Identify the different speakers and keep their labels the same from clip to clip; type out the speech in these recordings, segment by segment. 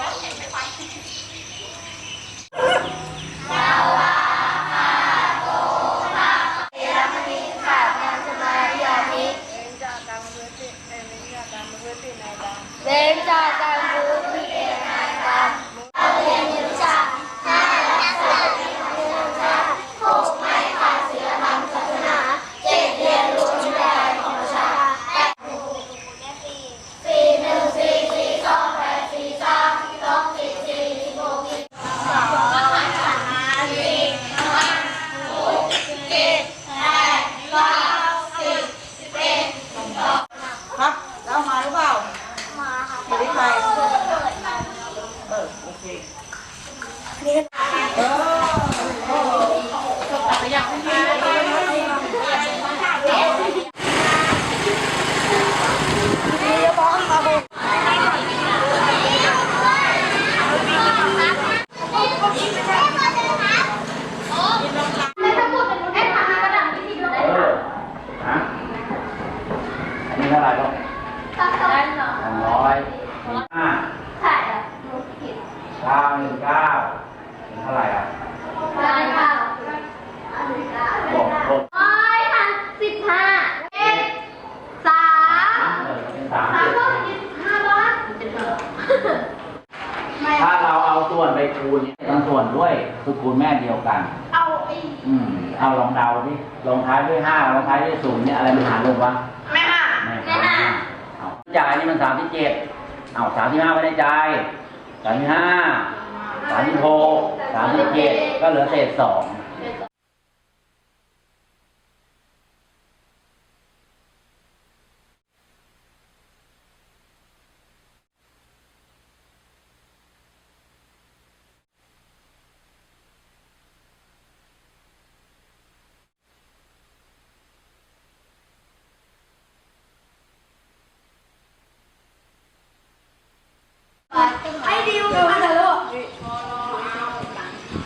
Speaker 1: Okay, you're fine. อ้
Speaker 2: อืมเอา
Speaker 3: ลองเดาที่ลงท้ายด้วยห้าลงท้ายด้วยศูนย์เนี่ยอะไรมันหารลงวะ
Speaker 2: แม่ห่า
Speaker 3: ไม่ห้าเอาจ่ายนี่มันสามที่เจ็ดเอาสามที่ห้าไม่ได้จ่ายสามที่ห้าสามที่หกสามที่เจ็ดก็เหลือเศษสอง
Speaker 1: ไอ้ดิวดูนะลูก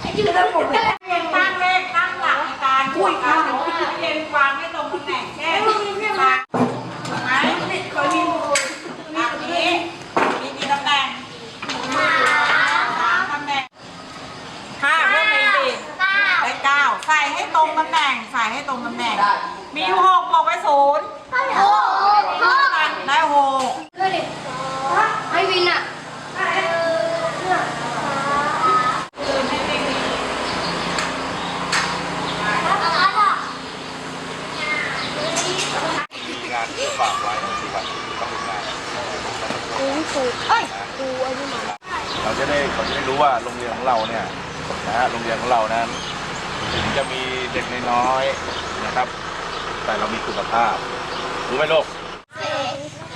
Speaker 1: ไอ้ดิวนะผม
Speaker 2: เรียงตั้งเลขตั้งหลักในการคุยกันเรียงวางให้ตรงตำแหน่งแค่นี้มาไหมเคยมีแบบนี้มีกี่ตำแหน่งสามตำแหน่งห้าเพิ่มไปอีกได้เก้าใส่ให้ตรงตำายใส่ให้ตรงตำแหน่ง มีอยู่หกบอกไว้ศูนย์
Speaker 1: โอ้โห
Speaker 2: ได้หก
Speaker 1: ด้วยดิไอ้วินอะ
Speaker 4: มีงานที่ฝากไว้ที่วันต้องมีงาน
Speaker 1: กูกูเอ้ยกูไอ้นี่มา
Speaker 4: เราจะได้เขาจะได้รู้ว่าโรงเรียนของเราเนี่ยนะฮะโรงเรียนของเรานั้นถึงจะมีเด็กน้อยๆนะครับ แต่เรามีคุณภาพรู้ไหมลูก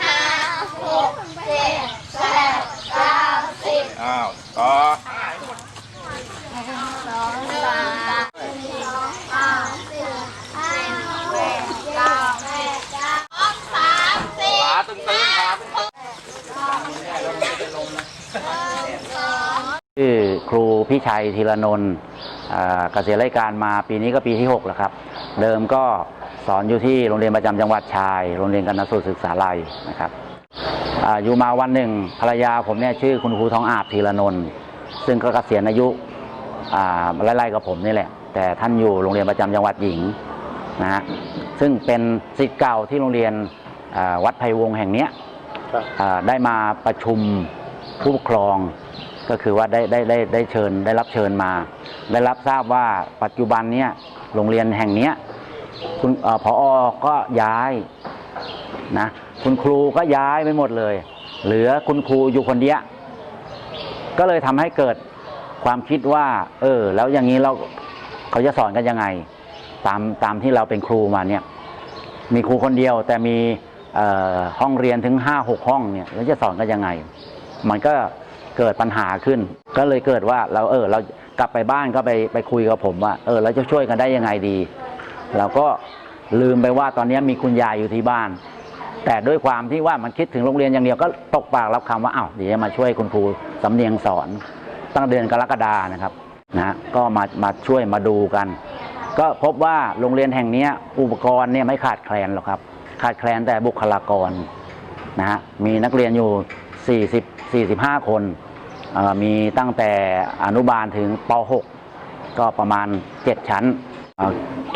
Speaker 1: ห้าหกเจ็ดแปดเก้าสิบ
Speaker 4: อ้าวต่อ
Speaker 1: สองสามสี่ห้าสิบห้าแปดเก้าแปดเก้าสองสามสี่
Speaker 4: ขาตึงๆขาตึง
Speaker 3: ชื่อครูพี่ชั ยธีรนนท์อ่าเกษียณราชการมาปีนี้ก็ปีที่6แล้วครับ เดิมก็สอนอยู่ที่โรงเรียนประจำจังหวัดชาย โรงเรียนกนสูตรศึกษาลัยนะครับอาอยู่มาวันหนึ่งภรรยาผมเนี่ยชื่อคุณครูทองอาบธีรนนท์ซึ่งก็เกษียณอายุอ่าไล่ๆกับผมนี่แหละ แต่ท่านอยู่โรงเรียนประจำจังหวัดหญิงนะฮะซึ่งเป็นศิษย์เก่าที่โรงเรียนอ่าวัดไผ่วงศ์แห่งเนี้ยอ่าได้มาประชุมผู้ปกครอง ก็คือว่าได้ได้ได้ได้เชิญได้รับเชิญมา ได้รับทราบว่าปัจจุบันเนี้ยโรงเรียนแห่งเนี้ยคุณเอ่อพอก็ย้ายนะคุณครูก็ย้ายไปหมดเลย เหลือคุณครูอยู่คนเดียวก็เลยทำให้เกิดความคิดว่า เออ แล้วอย่างนี้เราเขาจะสอนกันยังไง ตามตามที่เราเป็นครูมาเนี่ย มีครูคนเดียว แต่มีห้องเรียนถึงห้าหกห้องเนี่ยแล้วจะสอนกันยังไง มันก็ เกิดปัญหาขึ้น ก็เลยเกิดว่าเราเออเรากลับไปบ้านก็ไปไปคุยกับผมว่าเออเราจะช่วยกันได้ยังไงดี เราก็ลืมไปว่าตอนนี้มีคุณยายอยู่ที่บ้าน แต่ด้วยความที่ว่ามันคิดถึงโรงเรียนอย่างเดียวก็ตกปากรับคำว่าอ้าวเดี๋ยวจะมาช่วยคุณครูสำเนียงสอนตั้งเดือนกรกฎานะครับนะก็มามาช่วยมาดูกัน ก็พบว่าโรงเรียนแห่งนี้อุปกรณ์เนี่ยไม่ขาดแคลนหรอกครับ ขาดแคลนแต่บุคลากรนะฮะมีนักเรียนอยู่ 40 45 คนเอ่อ มีตั้งแต่อนุบาลถึงป .6 ก็ประมาณ 7 ชั้น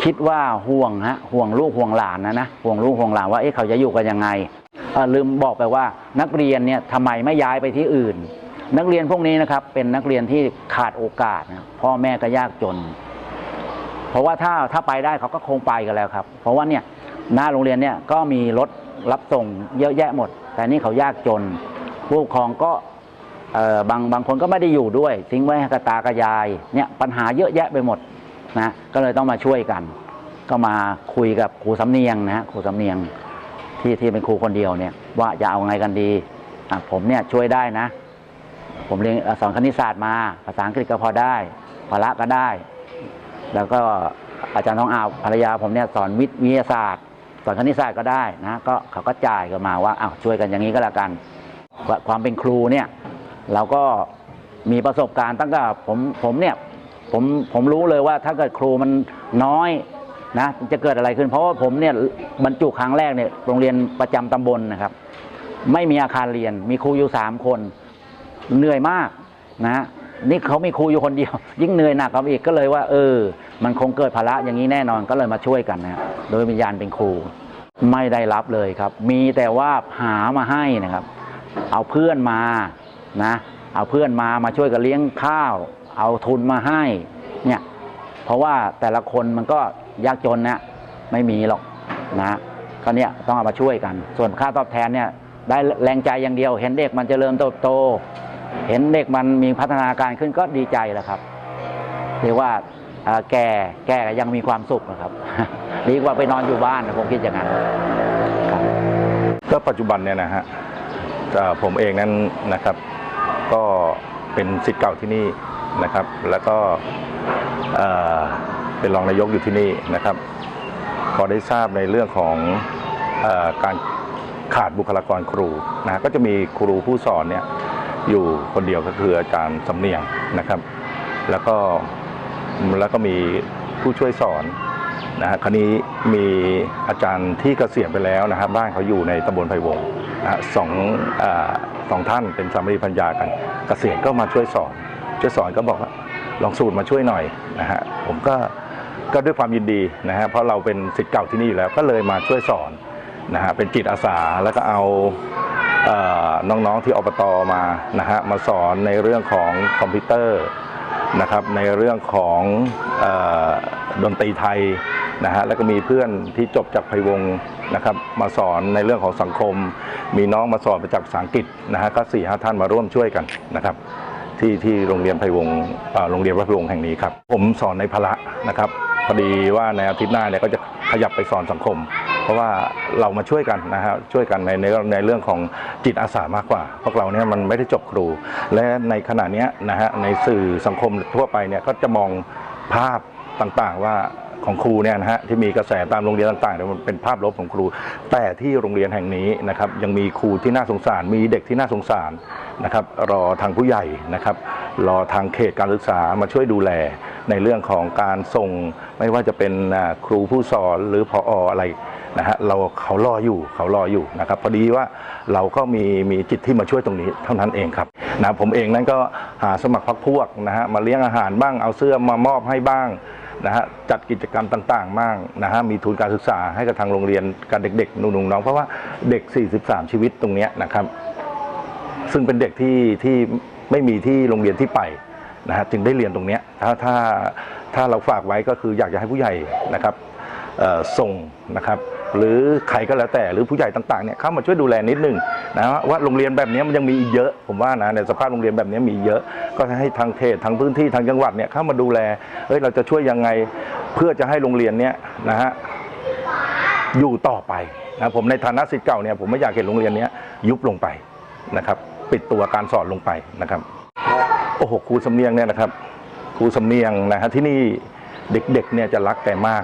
Speaker 3: คิดว่าห่วงฮะห่วงลูกห่วงหลานนะนะห่วงลูกห่วงหลานว่าเอ๊ะเขาจะอยู่กันยังไงลืมบอกไปว่านักเรียนเนี่ยทำไมไม่ย้ายไปที่อื่น นักเรียนพวกนี้นะครับเป็นนักเรียนที่ขาดโอกาสนะพ่อแม่ก็ยากจน เพราะว่าถ้าถ้าไปได้เขาก็คงไปกันแล้วครับ เพราะว่าเนี่ยหน้าโรงเรียนเนี่ยก็มีรถรับส่งเยอะแยะหมด แต่นี่เขายากจนผู้ปกครองก็ บางบางคนก็ไม่ได้อยู่ด้วย ทิ้งไว้ให้กบตากระยายเนี่ยปัญหาเยอะแยะไปหมดนะก็เลยต้องมาช่วยกัน ก็มาคุยกับครูสำเนียงนะครูสำเนียงที่ที่เป็นครูคนเดียวเนี่ยว่าจะเอาไงกันดีผมเนี่ยช่วยได้นะ ผมเรียนสอนคณิตศาสตร์มา ภาษาอังกฤษก็พอได้พละก็ได้ แล้วก็อาจารย์ท้องอาวภรรยาผมเนี่ยสอนวิทยาศาสตร์ สอนคณิตศาสตร์ก็ได้นะก็เขาก็จ่ายกันมาว่าอ้าวช่วยกันอย่างนี้ก็แล้วกัน ความเป็นครูเนี่ย เราก็มีประสบการณ์ตั้งแต่ผมผมเนี่ยผมผมรู้เลยว่าถ้าเกิดครูมันน้อยนะจะเกิดอะไรขึ้น เพราะว่าผมเนี่ยบรรจุครั้งแรกเนี่ยโรงเรียนประจำตำบลนะครับ ไม่มีอาคารเรียน มีครูอยู่สามคนเหนื่อยมากนะนี่เขามีครูอยู่คนเดียว ยิ่งเหนื่อยหนักเขาอีกก็เลยว่า เออ มันคงเกิดภาระอย่างนี้แน่นอนก็เลยมาช่วยกันนะโดยวิญญาณเป็นครู ไม่ได้รับเลยครับ มีแต่ว่าหามาให้นะครับ เอาเพื่อนมา นะเอาเพื่อนมามาช่วยกันเลี้ยงข้าว เอาทุนมาให้เนี่ยเพราะว่าแต่ละคนมันก็ยากจนนะไม่มีหรอกนะก็เนี่ยต้องเอามาช่วยกัน ส่วนค่าตอบแทนเนี่ยได้แรงใจอย่างเดียว เห็นเด็กมันจเจริญเติบโต เห็นเด็กมันมีพัฒนาการขึ้นก็ดีใจแล้วครับเรียกว่าแก่แก่ยังมีความสุขนะครับดีกว่าไปนอนอยู่บ้านนะผมคิดอย่างนั้น
Speaker 4: ก็ปัจจุบันเนี่ยนะฮะผมเองนั้นนะครับ ก็เป็นสิทธิ์เก่าที่นี่นะครับ แล้วก็เป็นรองนายกอยู่ที่นี่นะครับ พอได้ทราบในเรื่องของอการขาดบุคลากรครูนะก็จะมีครูผู้สอนเนี่ยอยู่คนเดียวก็คืออาจารย์สำเนียงนะครับ แล้วก็แล้วก็มีผู้ช่วยสอนนะฮะครนี้มีอาจารย์ที่เกษียณไปแล้วนะครับบ้านเขาอยู่ในตำบลไผ่วงศ์นะฮะสองอ สองท่านเป็นสามีภรรยากันเกษียณก็มาช่วยสอน ช่วยสอนก็บอกว่าลองสูตรมาช่วยหน่อยนะฮะผมก็ก็ด้วยความยินดีนะฮะเพราะเราเป็นศิษย์เก่าที่นี่อยู่แล้วก็เลยมาช่วยสอนนะฮะเป็นจิตอาสาแล้วก็เอาเออน้องๆที่อบตมานะฮะมาสอนในเรื่องของคอมพิวเตอร์นะครับในเรื่องของออดนตรีไทย นะฮะแล้วก็มีเพื่อนที่จบจากไพวงนะครับมาสอนในเรื่องของสังคม มีน้องมาสอนมาจากภาษาอังกฤษนะฮะก็สี่ห้าท่านมาร่วมช่วยกันนะครับ ที่ที่โรงเรียนไพวงโรงเรียนวัดไพวงแห่งนี้ครับ ผมสอนในพละนะครับพอดีว่าในอาทิตย์หน้าเนี่ยก็จะขยับไปสอนสังคม เพราะว่าเรามาช่วยกันนะฮะช่วยกันในในในเรื่องของจิตอาสามากกว่า พวกเราเนี่ยมันไม่ได้จบครู และในขณะนี้นะฮะในสื่อสังคมทั่วไปเนี่ยก็จะมองภาพต่างๆว่า ของครูเนี่ยนะฮะที่มีกระแสตามโรงเรียนต่างๆเนี่ยมันเป็นภาพลบของครู แต่ที่โรงเรียนแห่งนี้นะครับยังมีครูที่น่าสงสาร มีเด็กที่น่าสงสารนะครับรอทางผู้ใหญ่นะครับรอทางเขตการศึกษามาช่วยดูแลในเรื่องของการส่งไม่ว่าจะเป็นครูผู้สอนหรือพออะไรนะฮะเราเขารออยู่เขารออยู่นะครับพอดีว่าเราก็มีมีจิตที่มาช่วยตรงนี้เท่านั้นเองครับนะผมเองนั้นก็หาสมัครพักพวกนะฮะมาเลี้ยงอาหารบ้างเอาเสื้อมามอบให้บ้าง นะฮะจัดกิจกรรมต่างๆมากนะฮะมีทุนการศึกษาให้กับทางโรงเรียนกับเด็กๆหนุ่มๆน้องเพราะว่าเด็ก 43 ชีวิตตรงนี้นะครับ ซึ่งเป็นเด็กที่ที่ไม่มีที่โรงเรียนที่ไปนะฮะจึงได้เรียนตรงนี้ถ้าถ้าถ้าเราฝากไว้ก็คืออยากจะให้ผู้ใหญ่นะครับส่งนะครับ หรือใครก็แล้วแต่หรือผู้ใหญ่ต่างๆเนี่ยเข้ามาช่วยดูแลนิดนึงนะว่าโรงเรียนแบบนี้มันยังมีอีกเยอะ ผมว่านะในสภาพโรงเรียนแบบนี้มีเยอะ ก็ให้ทางเขตทางพื้นที่ทางจังหวัดเนี่ยเข้ามาดูแลเฮ้ยเราจะช่วยยังไงเพื่อจะให้โรงเรียนเนี้ยนะฮะอยู่ต่อไปนะผมในฐานะศิษย์เก่าเนี่ยผมไม่อยากเห็นโรงเรียนเนี้ยยุบลงไปนะครับ ปิดตัวการสอนลงไปนะครับโอ้โหครูสำเนียงเนี่ยนะครับ ครูสำเนียงนะฮะที่นี่เด็กๆเนี่ยจะรักแกมาก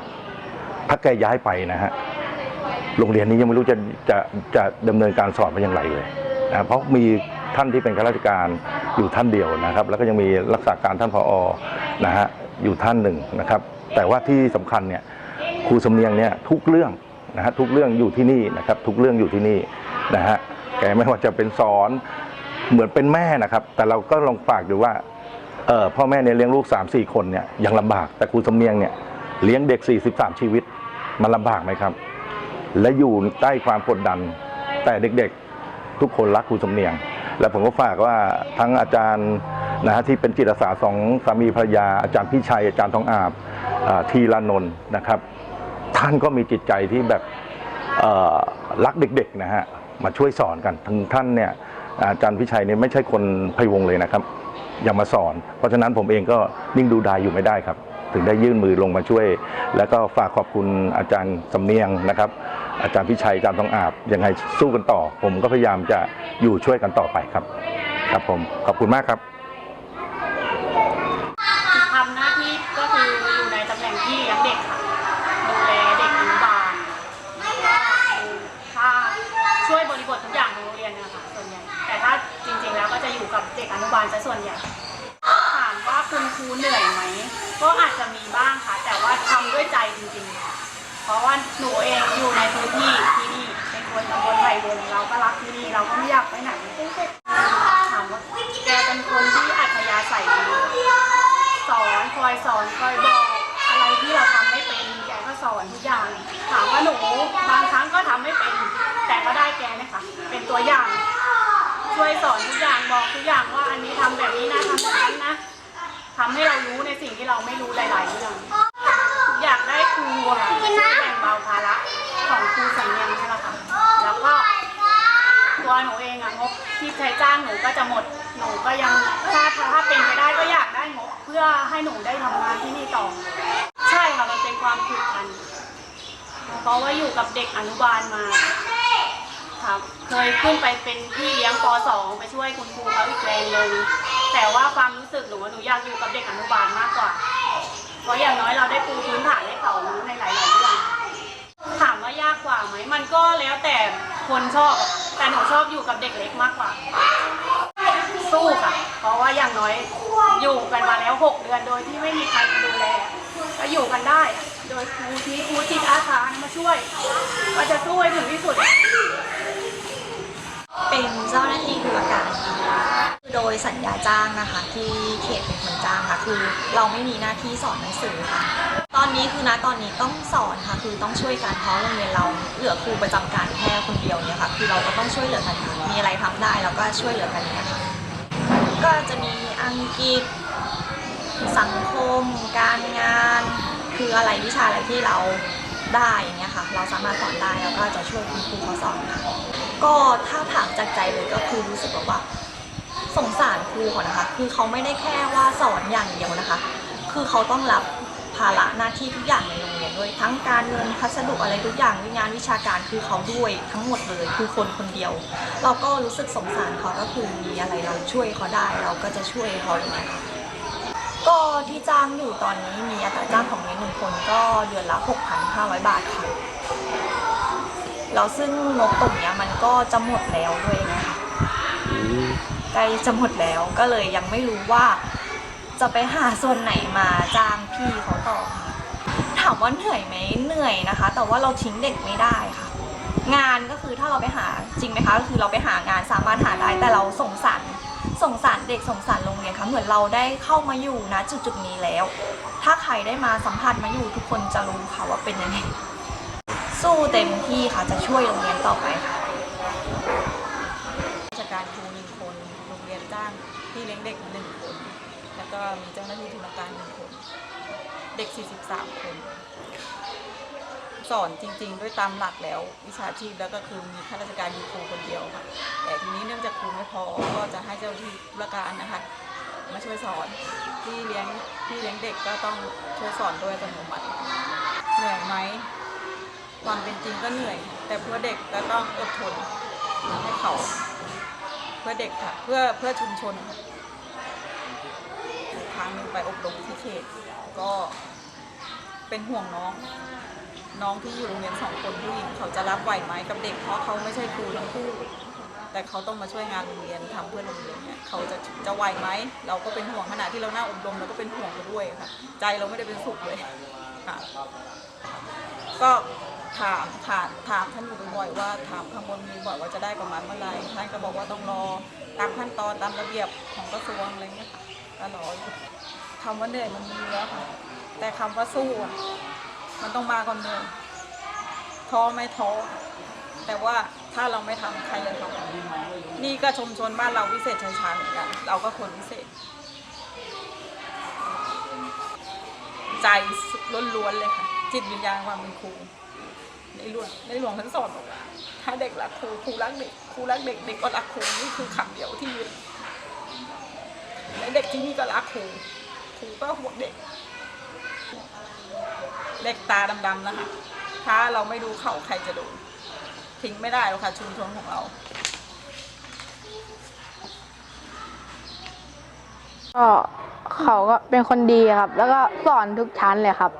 Speaker 4: ถ้าแกย้ายไปนะฮะ โรงเรียนนี้ยังไม่รู้จะจะจะดำเนินการสอนเป็นอย่างไรเลยนะเพราะมีท่านที่เป็นข้าราชการอยู่ท่านเดียวนะครับ แล้วก็ยังมีรักษาการท่านผอนะฮะอยู่ท่านหนึ่งนะครับ แต่ว่าที่สำคัญเนี่ยครูสำเนียงเนี่ยทุกเรื่องนะฮะทุกเรื่องอยู่ที่นี่นะครับ ทุกเรื่องอยู่ที่นี่นะฮะแกไม่ว่าจะเป็นสอนเหมือนเป็นแม่นะครับ แต่เราก็ลองฝากดูว่าเออพ่อแม่เนี่ยเลี้ยงลูก 3 4 คนเนี่ยยังลำบากแต่ครูสำเนียงเนี่ยเลี้ยงเด็ก 43 ชีวิตมันลำบากไหมครับ และอยู่ใต้ความกดดัน แต่เด็กๆทุกคนรักครูสำเนียง และผมก็ฝากว่าทั้งอาจารย์นะฮะที่เป็นจิตอาสาสองสามีภรรยาอาจารย์พี่ชัยอาจารย์ทองอาบทีละนนท์นะครับ ท่านก็มีจิตใจที่แบบรักเด็กๆนะฮะมาช่วยสอนกันทั้งท่านเนี่ยอาจารย์พิชัยเนี่ยไม่ใช่คนพะวงเลยนะครับยังมาสอน เพราะฉะนั้นผมเองก็นิ่งดูดายอยู่ไม่ได้ครับ ถึงได้ยื่นมือลงมาช่วย แล้วก็ฝากขอบคุณอาจารย์สำเนียงนะครับ อาจารย์พิชัยอาจารย์ทองอาบยังไงสู้กันต่อ ผมก็พยายามจะอยู่ช่วยกันต่อไปครับ ครับผมขอบคุณมากครับ
Speaker 5: ทำหน้าที่ก็คืออยู่ในตำแหน่งที่เลี้ยงเด็กค่ะดูแลเด็กอนุบาลดูค่าช่วยบริบททุกอย่างของโรงเรียนเนยคะส่วนใหญ่ แต่ถ้าจริงๆแล้วก็จะอยู่กับเด็กอนุบาลซะส่วนใหญ่ ถามว่าคุณครูเหนื่อยไหม ก็อาจจะมีบ้างค่ะ แต่ว่าทำด้วยใจจริงๆค่ะ ราะว่าหนูเองอยู่ในพื้นที่ที่นี่เป็นคนตำบลไผ่วงเราก็รักที่นี่เราก็ไม่อยากไปไหนถามว่าแกเป็นคนที่อัธยาศัยดีสอนคอยสอนคอยบอกอะไรที่เราทำไม่เป็นแกก็สอนทุกอย่าง ถามว่าหนูบางครั้งก็ทำไม่เป็น แต่ก็ได้แกเนะคะเป็นตัวอย่างช่วยสอนทุกอย่างบอกทุกอย่างว่าอันนี้ทำแบบนี้นะทำแบบนั้นนะทำให้เรารู้ในสิ่งที่เราไม่รู้หลาย ๆ เรื่อง อยากได้ครูอะค่ะช่วยแบ่งเบาภาระของครูสำเนียงนี่แหละค่ะ แล้วก็ตัวหนูเองอะงบที่ใช้จ้างหนูก็จะหมด หนูก็ยังถ้าถ้าเป็นไปได้ก็อยากได้งบเพื่อให้หนูได้ทำงานที่นี่ต่อ ใช่ค่ะมันเป็นความผูกพัน เพราะว่าอยู่กับเด็กอนุบาลมาครับเคยขึ้นไปเป็นพี่เลี้ยงป .2 ไปช่วยคุณครูเขาอีกแรงหนึ่งแต่ว่าความรู้สึกหนูว่าหนูอยากอยู่กับเด็กอนุบาลมากกว่าเพ ราะอย่างน้อยเราได้ปูพื้นฐานให้เขารู้ในหลายๆเรื่องถามว่ายากกว่าไหมมันก็แล้วแต่คนชอบแต่หนูชอบอยู่กับเด็กเล็กมากกว่า สู้ค่ะ เพราะว่าอย่างน้อยอยู่กันมาแล้ว 6 เดือนโดยที่ไม่มีใครมาดูแลก็อยู่กันได้ โดยครูที่ครูจิตอาสามาช่วย ก็จะสู้ให้ถึงที่สุด
Speaker 6: เป็นเจ้าหน้าที่ดูอาการโดยสัญญาจ้างนะคะ ที่เขตเป็นคนจ้างค่ะ คือเราไม่มีหน้าที่สอนหนังสือค่ะ ตอนนี้คือนะตอนนี้ต้องสอนค่ะ คือต้องช่วยกันเพราะโรงเรียนเราเหลือครูประจำการแค่คนเดียวเนี่ยค่ะ คือเราก็ต้องช่วยเหลือกันค่ะมีอะไรทำได้เราก็ช่วยเหลือกันเนี่ยค่ะก็จะมีอังกฤษสังคม การงาน คืออะไรวิชาอะไรที่เรา ได้อย่างเงี้ยค่ะ เราสามารถสอนได้แล้วก็จะช่วยคุณครูเขาสอนค่ะก็ถ้าถามจากใจเลยก็คือรู้สึกแบบว่าสงสารครูเขานะคะ คือเขาไม่ได้แค่ว่าสอนอย่างเดียวนะคะ คือเขาต้องรับภาระหน้าที่ทุกอย่างในโรงเรียนด้วยทั้งการเงินพัสดุอะไรทุกอย่างงานวิชาการคือเขาด้วยทั้งหมดเลยคือคนคนเดียว เราก็รู้สึกสงสารเขาก็คือมีอะไรเราช่วยเขาได้เราก็จะช่วยเขาอย่างเงี้ยค่ะก็ที่จ้างอยู่ตอนนี้มีอัตราจ้างของเรียนหนึ่งคนก็เดือนละ 6,500 บาทค่ะ แล้วซึ่งงบตรงเนี้ยมันก็จะหมดแล้วด้วยนะคะใกล้จะหมดแล้วก็เลยยังไม่รู้ว่า จะไปหาส่วนไหนมาจ้างพี่เขาต่อค่ะถามว่าเหนื่อยไหมเหนื่อยนะคะ แต่ว่าเราทิ้งเด็กไม่ได้ค่ะ งานก็คือถ้าเราไปหาจริงไหมคะก็คือเราไปหางานสามารถหาได้แต่เราสงสารสงสารเด็กสงสารโรงเรียนค่ะเหมือนเราได้เข้ามาอยู่นะจุดจุดๆนี้แล้ว ถ้าใครได้มาสัมผัสมาอยู่ทุกคนจะรู้ค่ะว่าเป็นยังไง สู้เต็มที่ค่ะจะช่วยโรงเรียนต่อไปค่ะ
Speaker 7: ราชการครูหนึ่งคน โรงเรียนจ้างพี่เลี้ยงเด็กหนึ่งคน แล้วก็มีเจ้าหน้าที่ทุนการหนึ่งคน เด็ก 43 คน สอนจริง ๆ ด้วยตามหลักแล้ว วิชาชีพแล้วก็คือมีข้าราชการอยู่ครูคนเดียวค่ะ แต่ทีนี้เนื่องจากครูไม่พอก็จะให้เจ้าหน้าที่ธุรการนะคะ มาช่วยสอนพี่เลี้ยงพี่เลี้ยงเด็กก็ต้องช่วยสอนด้วยอัตโนมัติเหนื่อยไหมความเป็นจริงก็เหนื่อย แต่เพื่อเด็กก็ต้องอดทนให้เขา เพื่อเด็กค่ะเพื่อเพื่อชุมชนครั้งหนึ่งไปอบรมที่เขตก็เป็นห่วงน้องน้องที่อยู่โรงเรียนสองคนผู้หญิงเขาจะรับไหวไหมกับเด็กเพราะเขาไม่ใช่ครูทั้งคู่ แต่เขาต้องมาช่วยงานโรงเรียนทำเพื่อโรงเรียนเนี่ยเขาจะจะไหวไหมเราก็เป็นห่วงขณะที่เราหน้าอบรมเราก็เป็นห่วงเขาด้วยค่ะ ใจเราไม่ได้เป็นสุขเลยค่ะก็ถามถามถามท่านอยู่บ่อยๆว่าถามข้างบนมีบ่อยว่าจะได้ประมาณเมื่อไหร่ท่านก็บอกว่าต้องรอตามขั้นตอนตามระเบียบของกระทรวงอะไรเงี้ยค่ะก็รออยู่คำว่าเหนื่อยมันมีแล้วค่ะ แต่คำว่าสู้อะมันต้องมาก่อนเหนื่อยท้อไม่ท้อแต่ว่า ถ้าเราไม่ทำใครจะทำนี่ก็ชุมชนบ้านเราวิเศษชัยชาญเหมือนกันเราก็คนวิเศษ ใจล้วนๆเลยค่ะ จิตวิญญาณความเป็นครูในหลวงในหลวงท่านสอนบอกว่า ถ้าเด็กรักครูครูรักเด็กครูรักเด็กเด็กก็รักครูนี่คือคำเดียวที่ยึดและเด็กที่นี่ก็รักครูครูก็ห่วงเด็กเด็กตาดำๆนะคะ ถ้าเราไม่ดูเขาใครจะดู ทิ้งไม่ได้หรอกค่ะ ชุมชนของเรา
Speaker 1: ก็เขาก็เป็นคนดีครับ แล้วก็สอนทุกชั้นเลยครับ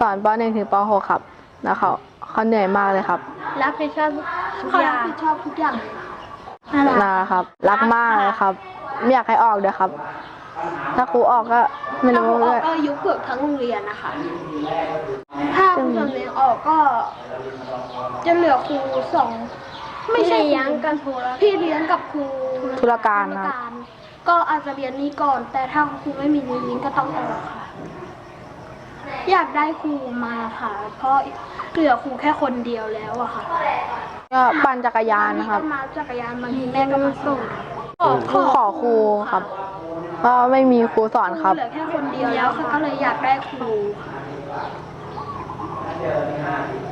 Speaker 1: สอนป .1 ถึงป .6 ครับ แล้วเขาเขาเหนื่อยมากเลยครับ
Speaker 8: รับผิดชอบทุกอย่างรับผิดชอบทุกอย่างน่ารัก
Speaker 1: นะครับ รักมากเลยครับ ไม่อยากให้ออกเดี๋ยวครับ ถ้าครูออกก็ไม่
Speaker 8: ถ้า
Speaker 1: รู้
Speaker 8: ครูอ
Speaker 1: เล
Speaker 8: อก
Speaker 1: ย
Speaker 8: ก็ยุบเกือบทั้งโรงเรียนนะคะ กก็จะเหลือครูสองไม่ใช่เลี้ยงกันครูพี่เลี้ยงกับครู
Speaker 1: ธุรการครับ
Speaker 8: ธุก็อาจจะเรียนนี้ก่อน แต่ถ้าครูไม่มีนี้ก็ต้องออกค่ะอยากได้ครูมาค่ะ เพราะเหลือครูแค่คนเดียวแล้วอะค่ะ
Speaker 1: ก็ปั่นจักรยานนะครับ
Speaker 8: บางทีก็มาจักรยานบางทีแม่ก็มาส่ง
Speaker 1: ขอขอครูครับก็ไม่มีครูสอนครับ
Speaker 8: เหลือแค่คนเดียวแล้วค่ะก็เลยอยากได้ครู ค่ะ